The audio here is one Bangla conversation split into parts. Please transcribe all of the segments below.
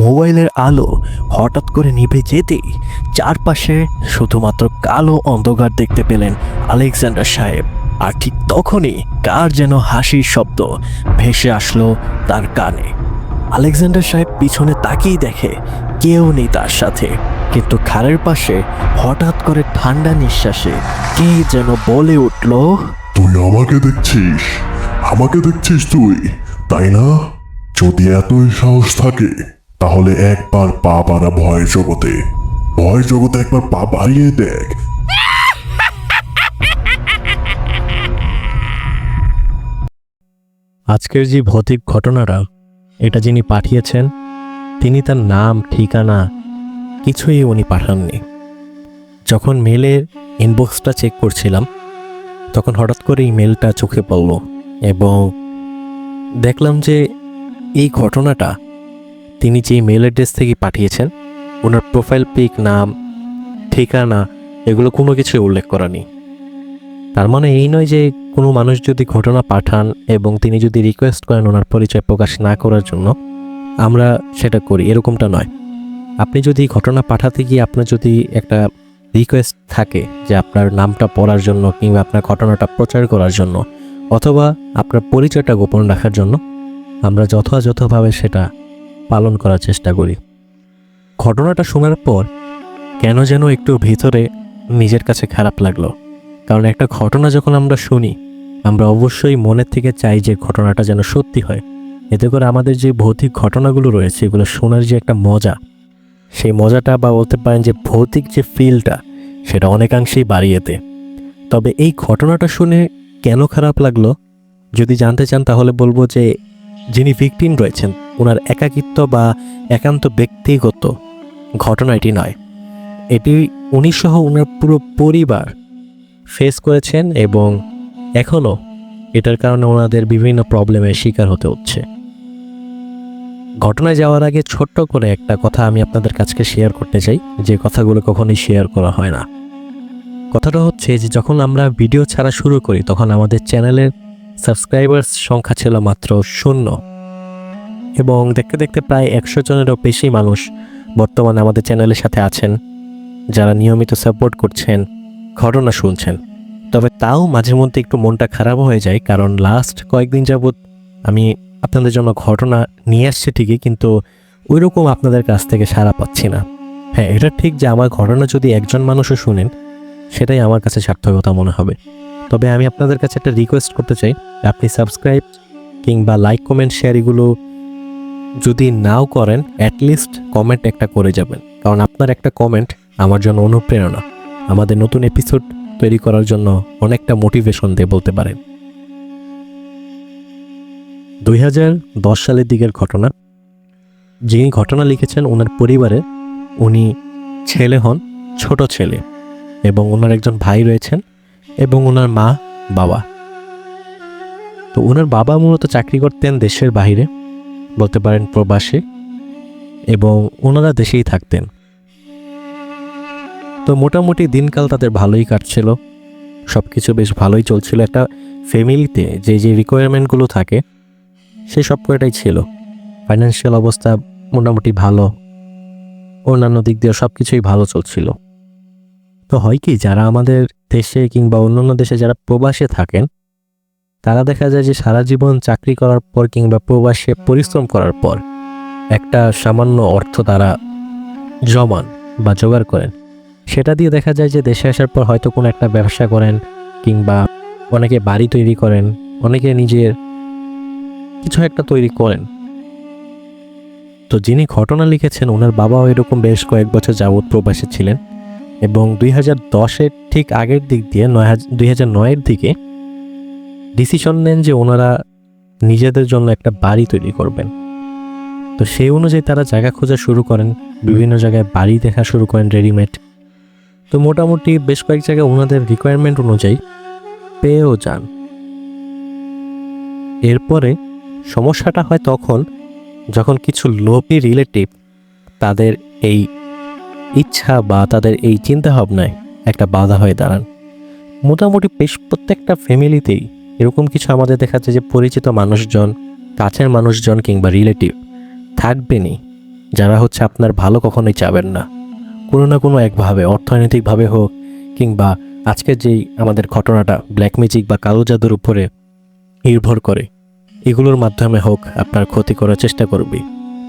মোবাইলের আলো হঠাৎ করে নিভে যেতেই চারপাশে শুধুমাত্র কালো অন্ধকার দেখতে পেলেন আলেকজান্ডার সাহেব। আর ঠিক তখনই কার যেন হাসির শব্দ ভেসে আসলো তার কানে। আলেকজান্ডার সাহেব পিছনে তাকিয়ে দেখে কেউ নেই তার সাথে। কিন্তু খালের পাশে হঠাৎ করে ঠান্ডা নিঃশ্বাসে কে যেন বলে উঠল, তুই আমাকে দেখছিস? আমাকে দেখছিস তুই, তাই না? যদি এতই সাহস থাকে তাহলে একবার পা বাড়া ভয় জগতে। ভয় জগতে একবার পা বাড়িয়ে দেখ। আজকের যে ভৌতিক ঘটনাটা, এটা যিনি পাঠিয়েছেন, তিনি তার নাম, ঠিকানা কিছুই উনি পাঠাননি। যখন মেলের ইনবক্সটা চেক করছিলাম, তখন হঠাৎ করে মেলটা চোখে পড়ল এবং দেখলাম যে এই ঘটনাটা তিনি যে মেল অ্যাড্রেস থেকে পাঠিয়েছেন, ওনার প্রোফাইল পিক নাম, ঠিকানা, এগুলো কোনো কিছুই উল্লেখ করা নেই। তার মানে এই নয় যে কোনো মানুষ যদি ঘটনা পাঠান এবং তিনি যদি রিকোয়েস্ট করেন ওনার পরিচয় প্রকাশ না করার জন্য, আমরা সেটা করি, এরকমটা নয়। আপনি যদি ঘটনা পাঠাতে গিয়ে আপনার যদি একটা রিকোয়েস্ট থাকে যে আপনার নামটা পড়ার জন্য কিংবা আপনার ঘটনাটা প্রচার করার জন্য, অথবা আপনার পরিচয়টা গোপন রাখার জন্য, আমরা যথাযথভাবে সেটা পালন করার চেষ্টা করি। ঘটনাটা শোনার পর কেন যেন একটু ভিতরে নিজের কাছে খারাপ লাগল। কারণ একটা ঘটনা যখন আমরা শুনি, আমরা অবশ্যই মনের থেকে চাই যে ঘটনাটা যেন সত্যি হয়। এতে করে আমাদের যে ভৌতিক ঘটনাগুলো রয়েছে, এগুলো শোনার যে একটা মজা, সেই মজাটা বা বলতে পারেন যে ভৌতিক যে ফিলটা, সেটা অনেকাংশেই বাড়িয়ে দেয়। তবে এই ঘটনাটা শুনে কেন খারাপ লাগল? যদি জানতে চান তাহলে বলব যে যিনি ভিকটিম রয়েছেন ওনার একাকিত্ব বা একান্ত ব্যক্তিগত ঘটনা এটি নয়। এটি উনি সহ ওনার পুরো পরিবার ফেস করেছেন এবং এখনও এটার কারণে ওনাদের বিভিন্ন প্রবলেমের শিকার হতে হচ্ছে। ঘটনায় যাওয়ার আগে ছোট্ট করে একটা কথা আমি আপনাদের কাছকে শেয়ার করতে চাই, যে কথাগুলো কখনোই শেয়ার করা হয় না। কথাটা হচ্ছে যে যখন আমরা ভিডিও ছাড়া শুরু করি, তখন আমাদের চ্যানেলের সাবস্ক্রাইবার্স সংখ্যা ছিল মাত্র শূন্য। এবং দেখতে দেখতে প্রায় একশো জনেরও বেশি মানুষ বর্তমানে আমাদের চ্যানেলের সাথে আছেন, যারা নিয়মিত সাপোর্ট করছেন, ঘটনা শুনছেন। তবে তাও মাঝে মধ্যে একটু মনটা খারাপ হয়ে যায়, কারণ লাস্ট কয়েকদিন যাবৎ আমি আপনাদের জন্য ঘটনা নিয়ে আসছি ঠিকই, কিন্তু ওই রকম আপনাদের কাছ থেকে সাড়া পাচ্ছি না। হ্যাঁ এটা ঠিক যে আমার ঘটনা যদি একজন মানুষও শুনেন, সেটাই আমার কাছে সার্থকতা মনে হবে। তবে আমি আপনাদের কাছে একটা রিকোয়েস্ট করতে চাই। আপনি সাবস্ক্রাইব কিংবা লাইক কমেন্ট শেয়ার এগুলো যদি নাও করেন অ্যাটলিস্ট কমেন্ট একটা করে যাবেন। কারণ আপনার একটা কমেন্ট আমার জন্য অনুপ্রেরণা। আমাদের নতুন এপিসোড তৈরি করার জন্য অনেকটা মোটিভেশন দিয়ে বলতে পারেন। দুই হাজার দশ সালের দিকের ঘটনা। যিনি ঘটনা লিখেছেন, ওনার পরিবারে উনি ছেলে হন, ছোট ছেলে, এবং ওনার একজন ভাই রয়েছেন। এবং ওনার মা, বাবা। তো ওনার বাবা মূলত চাকরি করতেন দেশের বাইরে বলতে পারেন প্রবাসে, এবং ওনারা দেশেই থাকতেন। তো মোটামুটি দিনকাল তাদের ভালোই কাটছিল। সব কিছু বেশ ভালোই চলছিল। একটা ফ্যামিলিতে যে যে রিকোয়ারমেন্টগুলো থাকে, সে সব কয়টাই ছিল। ফাইন্যান্সিয়াল অবস্থা মোটামুটি ভালো, অন্যান্য দিক দিয়ে সব কিছুই ভালো চলছিল। তো হয় কি, যারা আমাদের দেশে কিংবা অন্যান্য দেশে যারা প্রবাসে থাকেন, তারা দেখা যায় যে সারা জীবন চাকরি করার পর কিংবা প্রবাসে পরিশ্রম করার পর একটা সামান্য অর্থ তারা জমান বা জোগাড় করেন। সেটা দিয়ে দেখা যায় যে দেশে আসার পর হয়তো কোনো একটা ব্যবসা করেন কিংবা অনেকে বাড়ি তৈরি করেন, অনেকে নিজের কিছু একটা তৈরি করেন। তো যিনি ঘটনা লিখেছেন, ওনার বাবাও এরকম বেশ কয়েক বছর যাবৎ প্রবাসে ছিলেন। এবং দুই হাজার দশের ঠিক আগের দিক দিয়ে নয় দুই হাজার নয়ের দিকে ডিসিশন নেন যে ওনারা নিজেদের জন্য একটা বাড়ি তৈরি করবেন। তো সেই অনুযায়ী তারা জায়গা খোঁজা শুরু করেন, বিভিন্ন জায়গায় বাড়ি দেখা শুরু করেন রেডিমেড তো মোটামুটি বেশ কয়েক জায়গায় ওনাদের রিকোয়ারমেন্ট অনুযায়ী পেয়েও যান। এরপরে সমস্যাটা হয় তখন যখন কিছু লোভী রিলেটিভ তাদের এই ইচ্ছা বা তাদের এই চিন্তাভাবনায় একটা বাধা হয়ে দাঁড়ান। মোটামুটি বেশ প্রত্যেকটা ফ্যামিলিতেই এরকম কিছু আমাদের দেখা যায় যে পরিচিত মানুষজন, কাছের মানুষজন কিংবা রিলেটিভ থাকবেনই। যারা হচ্ছে আপনার ভালো কখনোই চাবেন না। কোনো না কোনো একভাবে, অর্থনৈতিকভাবে হোক কিংবা আজকের যেই আমাদের ঘটনাটা ব্ল্যাক ম্যাজিক বা কালো জাদুর উপরে নির্ভর করে, এগুলোর মাধ্যমে হোক আপনার ক্ষতি করার চেষ্টা করবে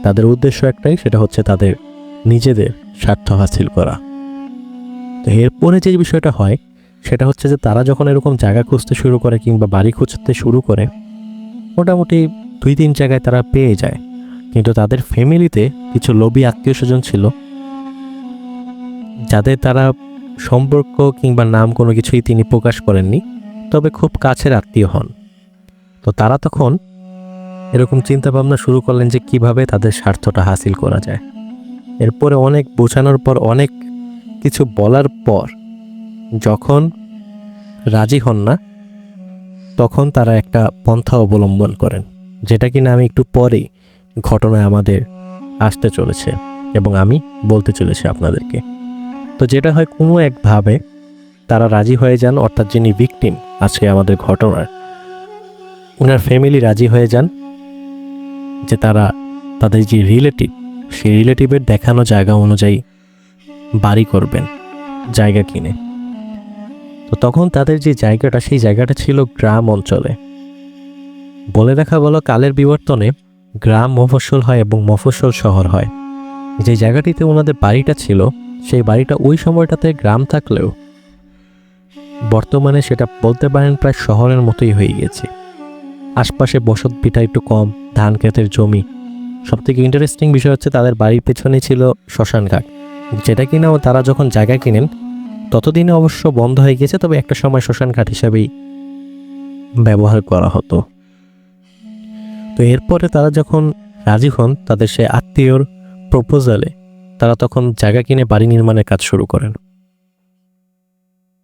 তাদের উদ্দেশ্য একটাই, সেটা হচ্ছে তাদের নিজেদের স্বার্থ হাসিল করা। তো এরপরে যে বিষয়টা হয়, সেটা হচ্ছে যে তারা যখন এরকম জায়গা খুঁজতে শুরু করে কিংবা বাড়ি খুঁজতে শুরু করে, মোটামুটি দুই তিন জায়গায় তারা পেয়ে যায়। কিন্তু তাদের ফ্যামিলিতে কিছু লোভী আত্মীয় স্বজন ছিল, যাদের তারা সম্পর্ক কিংবা নাম কোনো কিছুই তিনি প্রকাশ করেননি, তবে খুব কাছের আত্মীয় হন। তো তারা তখন এরকম চিন্তা ভাবনা শুরু করলেন যে কীভাবে তাদের স্বার্থটা হাসিল করা যায়। এরপরে অনেক বোঝানোর পর অনেক কিছু বলার পর যখন রাজি হন না, তখন তারা একটা পন্থা অবলম্বন করেন, যেটা কিনা আমি একটু পরেই ঘটনায় আমাদের আসতে চলেছে এবং আমি বলতে চলেছি আপনাদেরকে। তো যেটা হয়, কোনো একভাবে তারা রাজি হয়ে যান, অর্থাৎ যিনি ভিকটিম আজকে আমাদের ঘটনার ওনার ফ্যামিলি রাজি হয়ে যান যে তারা তাদের যে রিলেটিভ সেই রিলেটিভের দেখানো জায়গা অনুযায়ী বাড়ি করবেন, জায়গা কিনে। তো তখন তাদের যে জায়গাটা, সেই জায়গাটা ছিল গ্রাম অঞ্চলে। বলে দেখা বলো, কালের বিবর্তনে গ্রাম মফস্বল হয় এবং মফস্বল শহর হয়। যে জায়গাটিতে ওনাদের বাড়িটা ছিল, সেই বাড়িটা ওই সময়টাতে গ্রাম থাকলেও বর্তমানে সেটা বলতে পারেন প্রায় শহরের মতোই হয়ে গেছে আশপাশে বসত পিঠা একটু কম ধান ক্ষেতের জমি সব থেকে ইন্টারেস্টিং বিষয় হচ্ছে তাদের বাড়ির পেছনে ছিল শ্মশান ঘাট। যেটা কিনা তারা যখন জায়গা কিনেন, ততদিনে অবশ্য বন্ধ হয়ে গেছে তবে একটা সময় শ্মশান ঘাট হিসাবেই ব্যবহার করা হতো। তো এরপরে তারা যখন রাজি হন, তাদের সে আত্মীয়র প্রপোজালে তারা তখন জায়গা কিনে বাড়ি নির্মাণের কাজ শুরু করেন।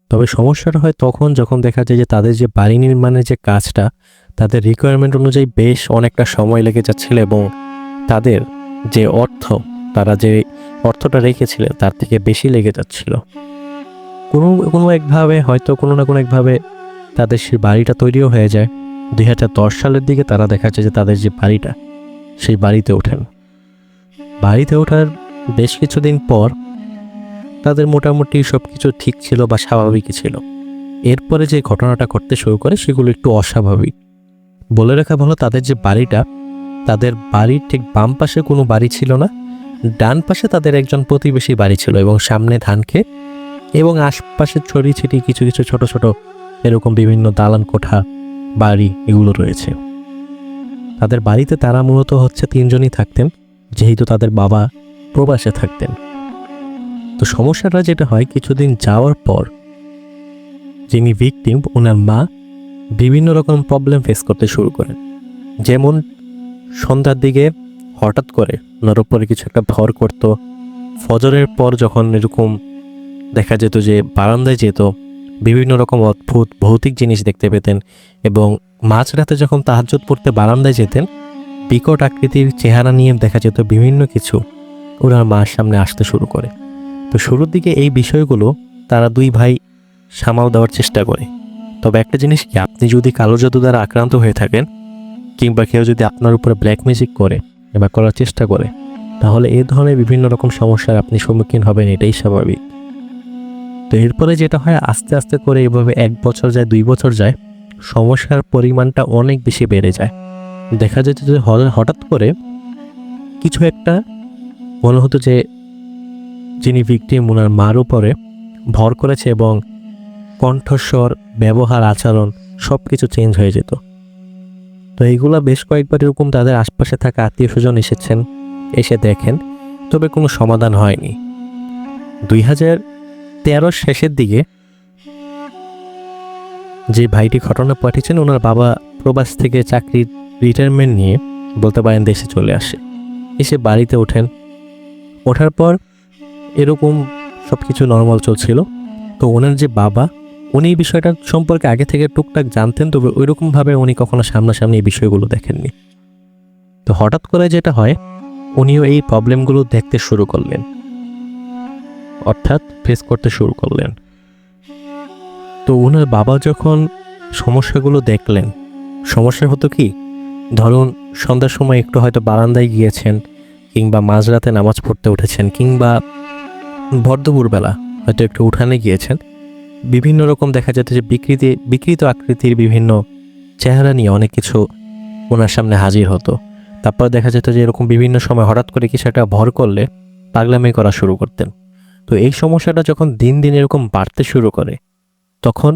তবে সমস্যাটা হয় তখন যখন দেখা যায় যে তাদের যে বাড়ি নির্মাণের যে কাজটা, তাদের রিকোয়ারমেন্ট অনুযায়ী বেশ অনেকটা সময় লেগে যাচ্ছিল এবং তাদের যে অর্থ, তারা যে অর্থটা রেখেছিলেন, তার থেকে বেশি লেগে যাচ্ছিল। কোনো কোনো একভাবে, হয়তো কোনো না কোনো একভাবে তাদের সেই বাড়িটা তৈরিও হয়ে যায়। দুই হাজার দশ সালের দিকে তারা দেখা যাচ্ছে যে তাদের যে বাড়িটা, সেই বাড়িতে ওঠেন। বাড়িতে ওঠার বেশ কিছুদিন পর তাদের মোটামুটি সব কিছু ঠিক ছিল বা স্বাভাবিকই ছিল। এরপরে যে ঘটনাটা ঘটতে শুরু করে, সেগুলো একটু অস্বাভাবিক। বলে রাখা ভালো, তাদের যে বাড়িটা তাদের বাড়ির ঠিক বাম পাশে কোনো বাড়ি ছিল না, ডান পাশে তাদের একজন প্রতিবেশী বাড়ি ছিল এবং সামনে ধান খেত এবং আশপাশে ছড়িয়ে ছিটিয়ে কিছু কিছু ছোট ছোট এরকম বিভিন্ন দালান কোঠা, বাড়ি এগুলো রয়েছে। তাদের বাড়িতে তারা মূলত হচ্ছে তিনজনই থাকতেন, যেহেতু তাদের বাবা প্রবাসে থাকতেন। তো সমস্যাটা যেটা হয়, কিছুদিন যাওয়ার পর যিনি ভিকটিম ওনার মা বিভিন্ন রকম প্রবলেম ফেস করতে শুরু করেন। যেমন সন্ধ্যার দিকে হঠাৎ করে ওনার উপরে কিছু একটা ভর করত। ফজরের পর যখন এরকম দেখা যেত যে বারান্দায় যেত, বিভিন্ন রকম অদ্ভুত ভৌতিক জিনিস দেখতে পেতেন এবং মাঝরাতে যখন তাহাজ্জুদ পড়তে বারান্দায় যেতেন, বিকট আকৃতির চেহারা নিয়ে দেখা যেত বিভিন্ন কিছু ওনার মার সামনে আসতে শুরু করে। তো শুরুর দিকে এই বিষয়গুলো তারা দুই ভাই সামাল দেওয়ার চেষ্টা করে। তবে একটা জিনিস কি, আপনি যদি কালো জাদু দ্বারা আক্রান্ত হয়ে থাকেন কিংবা কেউ যদি আপনার উপরে ব্ল্যাক ম্যাজিক করে বা করার চেষ্টা করে, তাহলে এই ধরনের বিভিন্ন রকম সমস্যার আপনি সম্মুখীন হবেন, এটাই স্বাভাবিক। তো এরপরে যেটা হয়, আস্তে আস্তে করে এভাবে এক বছর যায়, দুই বছর যায়, সমস্যার পরিমাণটা অনেক বেশি বেড়ে যায়। দেখা যেত যে হঠাৎ করে কিছু একটা মনে হতো যে যিনি ভিকটিম ওনার মার উপরে ভর করেছে এবং কণ্ঠস্বর, ব্যবহার, আচরণ সব কিছু চেঞ্জ হয়ে যেত। তো এইগুলা বেশ কয়েকবার এরকম তাদের আশপাশে থাকা আত্মীয় স্বজন এসেছেন। এসে দেখেন, তবে কোনো সমাধান হয়নি। দুই হাজার তেরোর শেষের দিকে যে ভাইটি ঘটনা পাঠিয়েছেন, ওনার বাবা প্রবাস থেকে চাকরির রিটায়ারমেন্ট নিয়ে বলতে পারেন দেশে চলে আসে। এসে বাড়িতে ওঠেন। ওঠার পর এরকম সব কিছু নর্মাল চলছিল। তো ওনার যে বাবা উনি এই বিষয়টা সম্পর্কে আগে থেকে টুকটাক জানতেন, তবে ওইরকমভাবে উনি কখনো সামনাসামনি এই বিষয়গুলো দেখেননি। তো হঠাৎ করে যেটা হয়, উনিও এই প্রবলেমগুলো দেখতে শুরু করলেন। অর্থাৎ ফেস করতে শুরু করলেন। তো ওনার বাবা যখন সমস্যাগুলো দেখলেন, সমস্যা হতো কি, ধরুন সন্ধ্যার সময় একটু হয়তো বারান্দায় গিয়েছেন, কিংবা মাঝরাতে নামাজ পড়তে উঠেছেন, কিংবা ভরদুপুরবেলা হয়তো একটু উঠানে গিয়েছেন বিভিন্ন রকম দেখা যেত যে বিকৃতি, বিকৃত আকৃতির বিভিন্ন চেহারা নিয়ে অনেক কিছু ওনার সামনে হাজির হতো। তারপর দেখা যেত যে এরকম বিভিন্ন সময় হঠাৎ করে কিছু একটা ভর করলে পাগলামি করা শুরু করতেন। তো এই সমস্যাটা যখন দিন দিন এরকম বাড়তে শুরু করে, তখন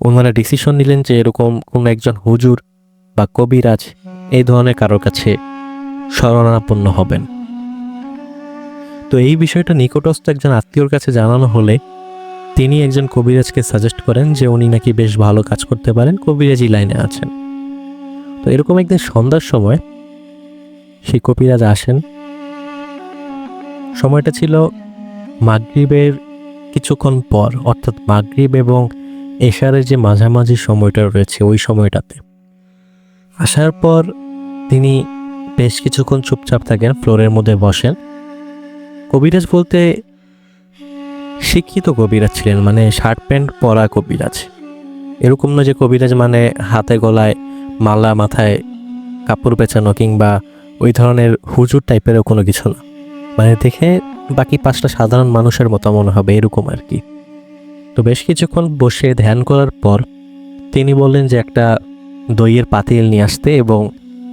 ওনারা ডিসিশন নিলেন যে এরকম কোনো একজন হুজুর বা কবিরাজ এই ধরনের কারোর কাছে শরণাপন্ন হবেন। তো এই বিষয়টা নিকটস্থ একজন আত্মীয়র কাছে জানানো হলে তিনি একজন কবিরাজকে সাজেস্ট করেন যে উনি নাকি বেশ ভালো কাজ করতে পারেন কবিরাজি লাইনে আছেন। তো এরকম একদিন সন্ধ্যার সময় সেই কবিরাজ আসেন। সময়টা ছিল মাগরিবের কিছুক্ষণ পর, অর্থাৎ মাগরিব এবং এশারের যে মাঝামাঝি সময়টা রয়েছে ওই সময়টাতে। আসার পর তিনি বেশ কিছুক্ষণ চুপচাপ থাকেন, ফ্লোরের মধ্যে বসেন। কবিরাজ বলতে শিক্ষিত কবিরাজ ছিলেন মানে শার্ট প্যান্ট পরা কবিরাজ। এরকম না যে কবিরাজ মানে হাতে গলায় মালা, মাথায় কাপড় পেঁচানো কিংবা ওই ধরনের হুজুর টাইপেরও কোনো কিছু না। মানে দেখে বাকি পাঁচটা সাধারণ মানুষের মতো মনে হবে এরকম আর কি। তো বেশ কিছুক্ষণ বসে ধ্যান করার পর তিনি বললেন যে একটা দইয়ের পাতিল নিয়ে আসতে এবং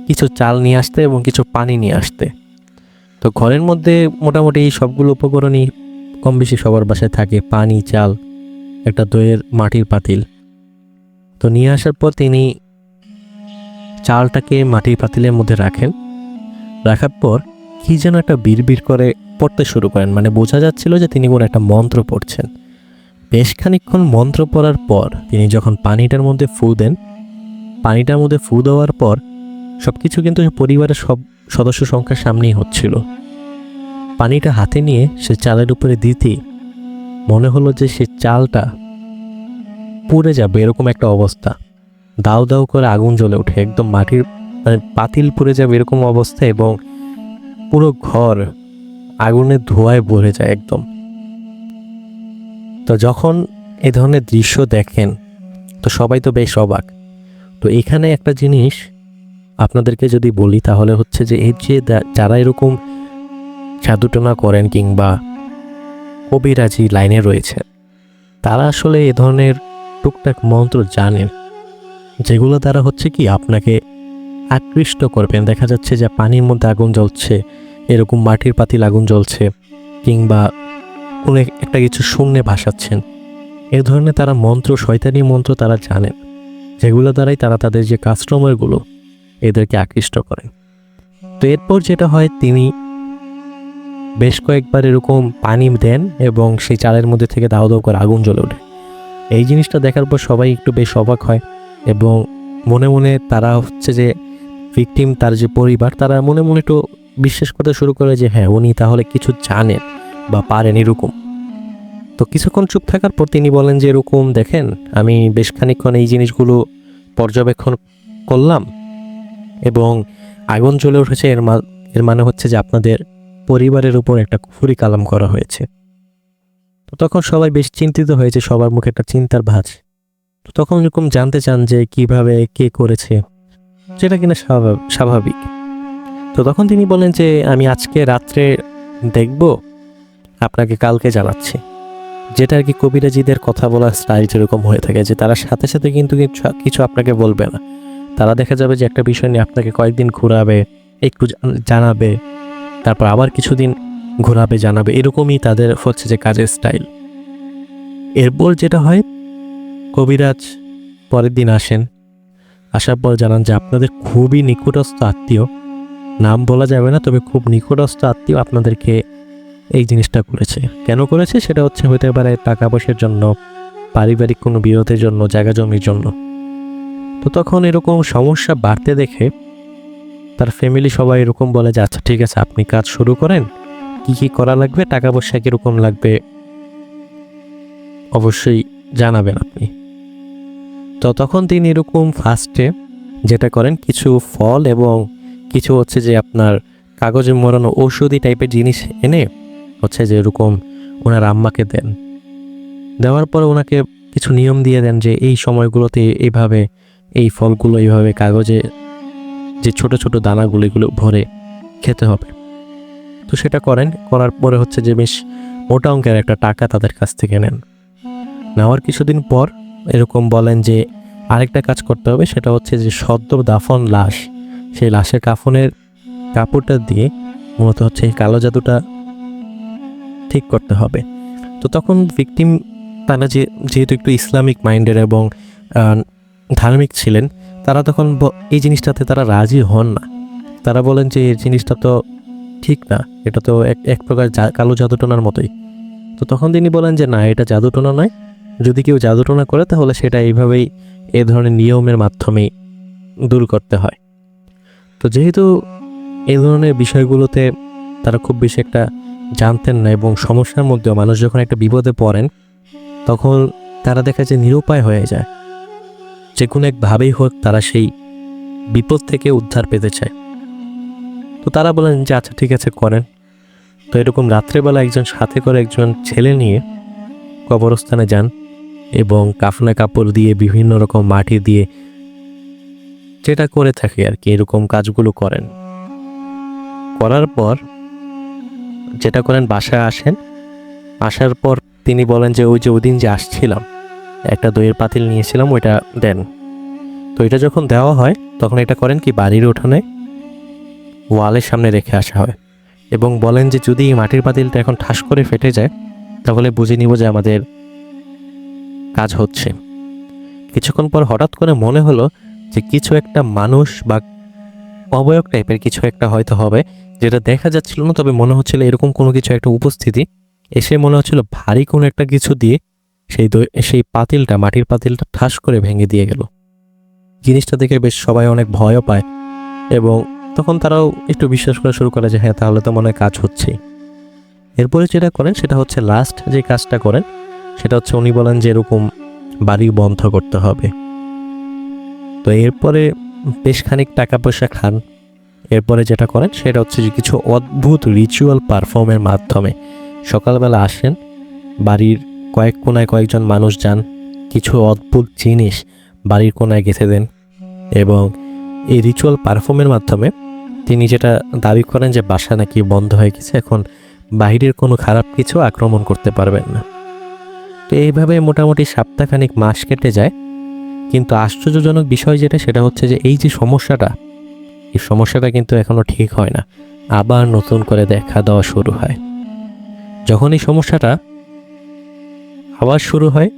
কিছু চাল নিয়ে আসতে এবং কিছু পানি নিয়ে আসতে। তো ঘরের মধ্যে মোটামুটি সবগুলো উপকরণই কম বেশি সবার বাসায় থাকে পানি, চাল, একটা দইয়ের মাটির পাতিল। তো নিয়ে আসার পর তিনি চালটাকে মাটির পাতিলের মধ্যে রাখেন। রাখার পর কি যেন একটা বিড়বিড় করে পড়তে শুরু করেন। মানে বোঝা যাচ্ছিল যে তিনি কোনো একটা মন্ত্র পড়ছেন। বেশ খানিকক্ষণ মন্ত্র পড়ার পর তিনি যখন পানিটার মধ্যে ফু দেন, পানিটার মধ্যে ফু দেওয়ার পর সব কিছু কিন্তু পরিবারের সব সদস্য সংখ্যার সামনেই হচ্ছিল। পানিটা হাতে নিয়ে সে চালের উপরে দিতেই মনে হলো যে সে চালটা পুড়ে যাবে, এরকম একটা অবস্থা। দাউ দাউ করে আগুন জ্বলে ওঠে, একদম মাটির মানে পাতিল পুড়ে যাবে এরকম অবস্থা এবং পুরো ঘর আগুনের ধোঁয়ায় ভরে যায় একদম। তো যখন এ ধরনের দৃশ্য দেখেন, তো সবাই তো বেশ অবাক। তো এখানে একটা জিনিস আপনাদেরকে যদি বলি, তাহলে হচ্ছে যে এর যে যারা এরকম সাধুটনা করেন কিংবা কবিরাজি লাইনে রয়েছে। তারা আসলে এ ধরনের টুকটাক মন্ত্র জানেন, যেগুলো দ্বারা হচ্ছে কি আপনাকে আকৃষ্ট করবেন। দেখা যাচ্ছে যে পানির মধ্যে আগুন জ্বলছে, এরকম মাটির পাতিল আগুন জ্বলছে, কিংবা কোনো একটা কিছু শূন্যে ভাসাচ্ছেন। এ ধরনের তারা মন্ত্র, শয়তানি মন্ত্র তারা জানেন, যেগুলো দ্বারাই তারা তাদের যে কাস্টমারগুলো এদেরকে আকৃষ্ট করেন। তো এরপর যেটা হয়, তিনি বেশ কয়েকবার এরকম পানি দেন এবং সেই চালের মধ্যে থেকে দাও দাও করে আগুন জ্বলে ওঠে। এই জিনিসটা দেখার পর সবাই একটু বেশ অবাক হয় এবং মনে মনে তারা হচ্ছে যে ভিকটিম তার যে পরিবার, তারা মনে মনে একটু বিশ্বাস করতে শুরু করে যে হ্যাঁ উনি তাহলে কিছু জানেন বা পারেন এরকম। তো কিছুক্ষণ চুপ থাকার পর তিনি বলেন যে, এরকম, দেখেন, আমি বেশ খানিকক্ষণ এই জিনিসগুলো পর্যবেক্ষণ করলাম এবং আগুন জ্বলে উঠেছে। এর মা, এর মানে হচ্ছে যে আপনাদের পরিবারের উপর একটা কুফুরি কালাম করা হয়েছে। তো তখন সবাই বেশ চিন্তিত হয়েছে, সবার মুখে একটা চিন্তার ভাঁজ। তো তখন এরকম জানতে চান যে কীভাবে, কে করেছে, যেটা কিনা স্বাভাব- স্বাভাবিক। তো তখন তিনি বলেন যে, আমি আজকে রাত্রে দেখব, আপনাকে কালকে জানাচ্ছি। যেটা আর কি কবিরাজিদের কথা বলার স্টাইল যেরকম হয়ে থাকে, যে তারা সাথে সাথে কিন্তু কিছু আপনাকে বলবে না। তারা দেখা যাবে যে একটা বিষয় নিয়ে আপনাকে কয়েকদিন ঘোরাবে, একটু জানাবে। তারপর আবার কিছুদিন ঘোরাবে, জানাবে। এরকমই তাদের হচ্ছে যে কাজের স্টাইল এরপর যেটা হয়, কবিরাজ পরের দিন আসেন। আসার পর জানান যে আপনাদের খুবই নিকটস্থ আত্মীয়। নাম বলা যাবে না, তবে খুব নিকটস্থ আত্মীয় আপনাদেরকে এই জিনিসটা করেছে। কেন করেছে? সেটা হচ্ছে হতে পারে টাকা পয়সার জন্য, পারিবারিক কোনো বিরোধের জন্য, জায়গা জমির জন্য। তো তখন এরকম সমস্যা বাড়তে দেখে তার ফ্যামিলি সবাই এরকম বলে যে আচ্ছা ঠিক আছে, আপনি কাজ শুরু করেন। কি কি করা লাগবে? টাকা পয়সা কীরকম লাগবে? অবশ্যই জানাবেন আপনি। তো তখন তিনি এরকম ফার্স্টে যেটা করেন, কিছু ফল এবং কিছু হচ্ছে যে আপনার কাগজে মোড়ানো ঔষধি টাইপের জিনিস এনে হচ্ছে যে এরকম ওনার আম্মাকে দেন। দেওয়ার পর ওনাকে কিছু নিয়ম দিয়ে দেন যে, এই সময়গুলোতে এইভাবে এই ফলগুলো এইভাবে কাগজে যে ছোট ছোট দানাগুলো এগুলো ভরে খেতে হবে। তো সেটা করেন, করার পরে হচ্ছে যে বেশ মোটা অঙ্কের একটা টাকা তাদের কাছ থেকে নেন। নেওয়ার কিছুদিন পর এরকম বলেন যে আরেকটা কাজ করতে হবে, সেটা হচ্ছে যে সদ্য দাফন লাশ, সেই লাশের কাফনের কাপড়টা দিয়ে মূলত হচ্ছে এই কালো জাদুটা ঠিক করতে হবে। তো তখন ভিকটিম তারা যে, যেহেতু একটু ইসলামিক মাইন্ডের এবং ধার্মিক ছিলেন তারা তখন এই জিনিসটাতে তারা রাজি হন না। তারা বলেন যে, এই জিনিসটা তো ঠিক না। এটা তো এক এক প্রকার কালো জাদুটোনার মতোই। তো তখন তিনি বলেন যে, না, এটা জাদুটোনা নয়। যদি কেউ জাদুটোনা করে, তাহলে সেটা এইভাবেই এ ধরনের নিয়মের মাধ্যমেই দূর করতে হয়। তো যেহেতু এই ধরনের বিষয়গুলোতে তারা খুব বেশি একটা জানতেন না এবং সমস্যার মধ্যেও মানুষ যখন একটা বিপদে পড়েন, তখন তারা দেখা যায় নিরুপায় হয়ে যায়। যে কোনো একভাবেই হোক তারা সেই বিপদ থেকে উদ্ধার পেতে চায়। তো তারা বলেন যে আচ্ছা ঠিক আছে, করেন। তো এরকম রাত্রেবেলা একজন সাথে করে একজন ছেলে নিয়ে কবরস্থানে যান এবং কাফনা কাপড় দিয়ে বিভিন্ন রকম মাটি দিয়ে যেটা করে থাকে আর কি, এরকম কাজগুলো করেন। করার পর যেটা করেন, বাসায় আসেন। আসার পর তিনি বলেন যে, ওই যে ওই দিন যে আসছিলাম একটা দইয়ের পাতিল নিয়েছিলাম, ওইটা দেন। তো এটা যখন দেওয়া হয়, তখন এটা করেন কি বাড়ির উঠোনে, ওয়ালের সামনে রেখে আসা হয়। এবং বলেন যে যদি মাটির পাতিলটা এখন ঠাস করে ফেটে যায়, তাহলে বুঝে নিব যে আমাদের কাজ হচ্ছে। কিছুক্ষণ পর হঠাৎ করে মনে হলো যে কিছু একটা মানুষ বা অবয়ব টাইপের কিছু একটা হয়তো হবে, যেটা দেখা যাচ্ছিল না, তবে মনে হচ্ছিল এরকম কোনো কিছু একটা উপস্থিতি। এসে মনে হচ্ছিল ভারী কোনো একটা কিছু দিয়ে সেই সেই পাতিলটা, মাটির পাতিলটা ঠাস করে ভেঙে দিয়ে গেল। জিনিসটা দেখে বেশ সবাই অনেক ভয়ও পায় এবং তখন তারাও একটু বিশ্বাস করা শুরু করে যে হ্যাঁ তাহলে তো মনে হয় কাজ হচ্ছেই। এরপরে যেটা করেন, সেটা হচ্ছে লাস্ট যে কাজটা করেন, সেটা হচ্ছে উনি বলেন যে, এরকম বাড়ি বন্ধ করতে হবে। তো এরপরে বেশ খানিক টাকা পয়সা খান। এরপরে যেটা করেন, সেটা হচ্ছে যে, কিছু অদ্ভুত রিচুয়াল পারফর্মের মাধ্যমে সকালবেলা আসেন, বাড়ির কয়েক কোনায় কয়েকজন মানুষ যান। কিছু অদ্ভুত জিনিস বাড়ির কোনায় গেঁথে দেন এবং এই রিচুয়াল পারফর্মের মাধ্যমে তিনি যেটা দাবি করেন যে বাসা নাকি বন্ধ হয়ে গেছে, এখন বাইরের কোনো খারাপ কিছু আক্রমণ করতে পারবেন না। তো এইভাবে মোটামুটি সপ্তাহখানিক মাস কেটে যায়। কিন্তু আশ্চর্যজনক বিষয় যেটা, সেটা হচ্ছে যে এই যে সমস্যাটা, এই সমস্যাটা কিন্তু এখনও ঠিক হয় না। আবার নতুন করে দেখা দেওয়া শুরু হয়। যখন এই সমস্যাটা আবার শুরু হয়,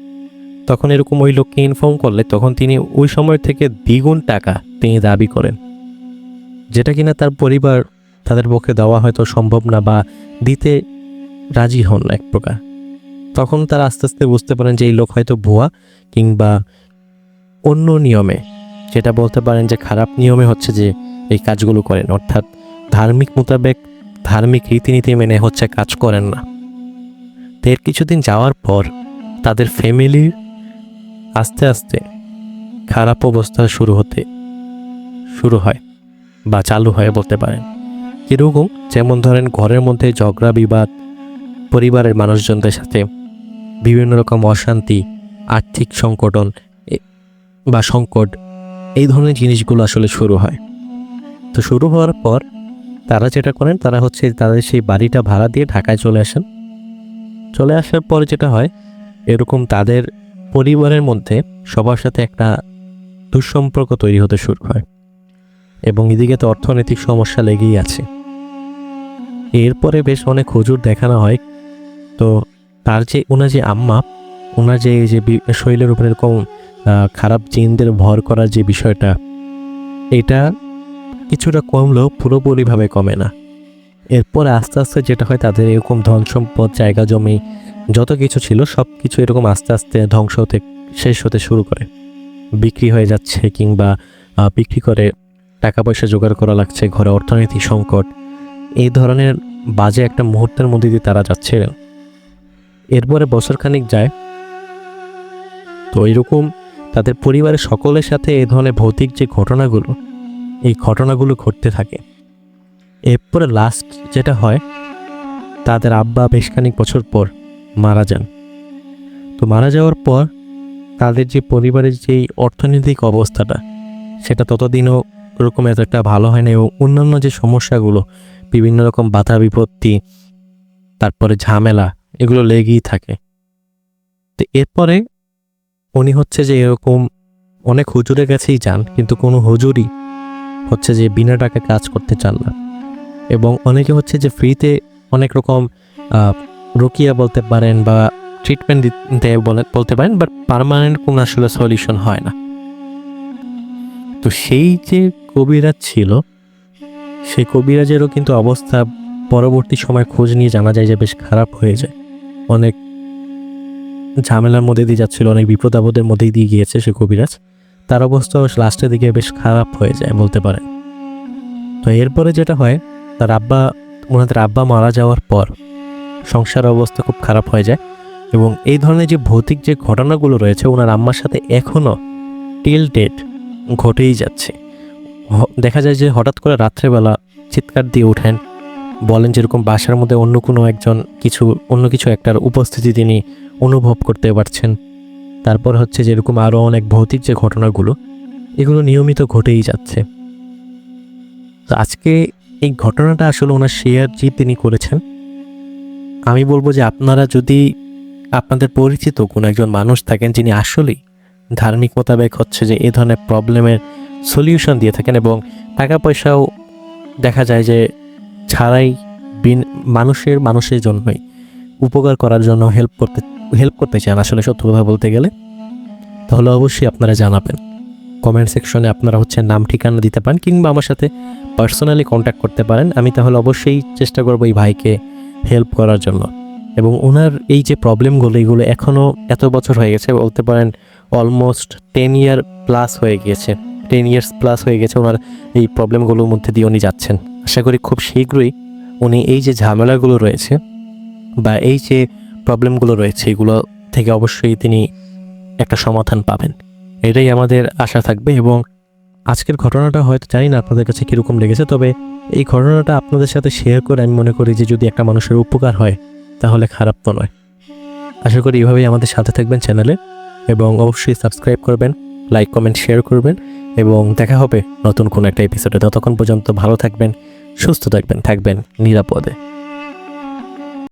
তখন এরকম ওই লোককে ইনফর্ম করলে তখন তিনি ওই সময় থেকে দ্বিগুণ টাকা তিনি দাবি করেন। যেটা কিনা তার পরিবার তাদের পক্ষে দেওয়া হয়তো সম্ভব না বা দিতে রাজি হন এক প্রকার। তখন তারা আস্তে আস্তে বুঝতে পারেন যে এই লোক হয়তো ভুয়া কিংবা অন্য নিয়মে, যেটা বলতে পারেন যে খারাপ নিয়মে হচ্ছে যে এই কাজগুলো করেন। অর্থাৎ ধার্মিক মোতাবেক ধার্মিক রীতিনীতি মেনে হচ্ছে কাজ করেন না। তো এর কিছুদিন যাওয়ার পর তাদের ফ্যামিলির আস্তে আস্তে খারাপ অবস্থা শুরু হতে শুরু হয় বা চালু হয় বলতে পারেন। কীরকম? যেমন ধরেন ঘরের মধ্যে ঝগড়া, বিবাদ, পরিবারের মানুষজনদের সাথে বিভিন্ন রকম অশান্তি, আর্থিক সংকটন বা সংকট, এই ধরনের জিনিসগুলো আসলে শুরু হয়। তো শুরু হওয়ার পর তারা যেটা করেন, তারা হচ্ছে তাদের সেই বাড়িটা ভাড়া দিয়ে ঢাকায় চলে আসেন। চলে আসার পর যেটা হয় এরকম তাদের পরিবারের মধ্যে সবার সাথে একটা দুঃসম্পর্ক তৈরি হতে শুরু হয়। এবং এদিকে তো অর্থনৈতিক সমস্যা লেগেই আছে। এরপরে বেশ অনেক হুজুর দেখানো হয়। তো তার যে ওনার যে আম্মা ওনার যে, এই যে শরীরের উপরে এরকম খারাপ জিনদের ভর করার যে বিষয়টা, এটা কিছুটা কমলেও পুরোপুরিভাবে কমে না। এরপরে আস্তে আস্তে যেটা হয় তাদের এরকম ধন সম্পদ জায়গা জমি যত কিছু ছিল, সব কিছু এরকম আস্তে আস্তে ধ্বংস হতে, শেষ হতে শুরু করে। বিক্রি হয়ে যাচ্ছে কিংবা বিক্রি করে টাকা পয়সা জোগাড় করা লাগছে, ঘরে অর্থনৈতিক সংকট। এই ধরনের বাজে একটা মুহূর্তের মধ্যে দিয়ে তারা যাচ্ছে। এরপরে বছরখানিক যায়। তো এরকম তাদের পরিবারের সকলের সাথে এই ধরনের ভৌতিক যে ঘটনাগুলো, এই ঘটনাগুলো ঘটতে থাকে। এরপরে লাস্ট যেটা হয়, তাদের আব্বা বেশ খানিক বছর পর মারা যান। তো মারা যাওয়ার পর তাদের যে পরিবারের যেই অর্থনৈতিক অবস্থাটা, সেটা ততদিনও ওরকম এত একটা ভালো হয় না এবং অন্যান্য যে সমস্যাগুলো, বিভিন্ন রকম বাধা বিপত্তি, তারপরে ঝামেলা, এগুলো লেগেই থাকে। তো এরপরে উনি হচ্ছে যে এরকম অনেক হুজুরের কাছেই যান, কিন্তু কোনো হুজুরই হচ্ছে যে বিনা টাকা কাজ করতে চান না। এবং অনেকে হচ্ছে যে ফ্রিতে অনেক রকম রোকিয়া বলতে পারেন বা ট্রিটমেন্ট দিতে বলে- বলতে পারেন বাট পারমানেন্ট কোনো আসলে সলিউশন হয় না। তো সেই যে কবিরাজ ছিল, সেই কবিরাজেরও কিন্তু অবস্থা পরবর্তী সময় খোঁজ নিয়ে জানা যায় যে বেশ খারাপ হয়ে যায়। অনেক ঝামেলার মধ্যে দিয়ে যাচ্ছিল, অনেক বিপদ আপদের মধ্যেই দিয়ে গিয়েছে সে কবিরাজ। তার অবস্থা লাস্টের দিকে বেশ খারাপ হয়ে যায় বলতে পারেন। তো এরপরে যেটা হয়, তার আব্বা, ওনাদের আব্বা মারা যাওয়ার পর সংসার অবস্থা খুব খারাপ হয়ে যায় এবং এই ধরনের যে ভৌতিক যে ঘটনাগুলো রয়েছে, ওনার আম্মার সাথে এখনও টিল ডেট ঘটেই যাচ্ছে। দেখা যায় যে হঠাৎ করে রাত্রেবেলা চিৎকার দিয়ে ওঠেন বলেন যেরকম বাসার মধ্যে অন্য কোনো একজন কিছু, অন্য কিছু একটার উপস্থিতি তিনি অনুভব করতে পারছেন। তারপর হচ্ছে যেরকম আরও অনেক ভৌতিক যে ঘটনাগুলো, এগুলো নিয়মিত ঘটেই যাচ্ছে। তো আজকে এই ঘটনাটা আসলে ওনার শেয়ার যে তিনি করেছেন আমি বলব যে আপনারা যদি আপনাদের পরিচিত কোনো একজন মানুষ থাকেন যিনি আসলেই ধার্মিক মোতাবেক হচ্ছে যে এ ধরনের প্রবলেমের সলিউশন দিয়ে থাকেন এবং টাকা পয়সাও দেখা যায় যে ছাড়াই বিন মানুষের মানুষের জন্যই উপকার করার জন্য হেল্প করতে হেল্প করতে চান আসলে সত্য কথা বলতে গেলে, তাহলে অবশ্যই আপনারা জানাবেন। কমেন্ট সেকশনে আপনারা হচ্ছে নাম, ঠিকানা দিতে পারেন কিংবা আমার সাথে পার্সোনালি কন্ট্যাক্ট করতে পারেন। আমি তাহলে অবশ্যই চেষ্টা করব এই ভাইকে হেল্প করার জন্য। এবং ওনার এই যে প্রবলেমগুলো এগুলো এখনও এত বছর হয়ে গেছে, বলতে পারেন অলমোস্ট টেন ইয়ার প্লাস হয়ে গিয়েছে। টেন ইয়ার্স প্লাস হয়ে গেছে ওনার এই প্রবলেমগুলোর মধ্যে দিয়ে উনি যাচ্ছেন। আশা করি খুব শীঘ্রই উনি এই যে ঝামেলাগুলো রয়েছে বা এই যে প্রবলেমগুলো রয়েছে, এগুলো থেকে অবশ্যই তিনি একটা সমাধান পাবেন। এটাই আমাদের আশা থাকবে এবং আজকের ঘটনাটা হয়তো জানি না আপনাদের কাছে কীরকম লেগেছে, তবে এই ঘটনাটা আপনাদের সাথে শেয়ার করে আমি মনে করি যে যদি একটা মানুষের উপকার হয়, তাহলে খারাপ তো নয়। আশা করি এইভাবেই আমাদের সাথে থাকবেন চ্যানেলে এবং অবশ্যই সাবস্ক্রাইব করবেন লাইক কমেন্ট শেয়ার করবেন এবং দেখা হবে নতুন কোনো একটা এপিসোডে ততক্ষণ পর্যন্ত ভালো থাকবেন, সুস্থ থাকবেন থাকবেন নিরাপদে।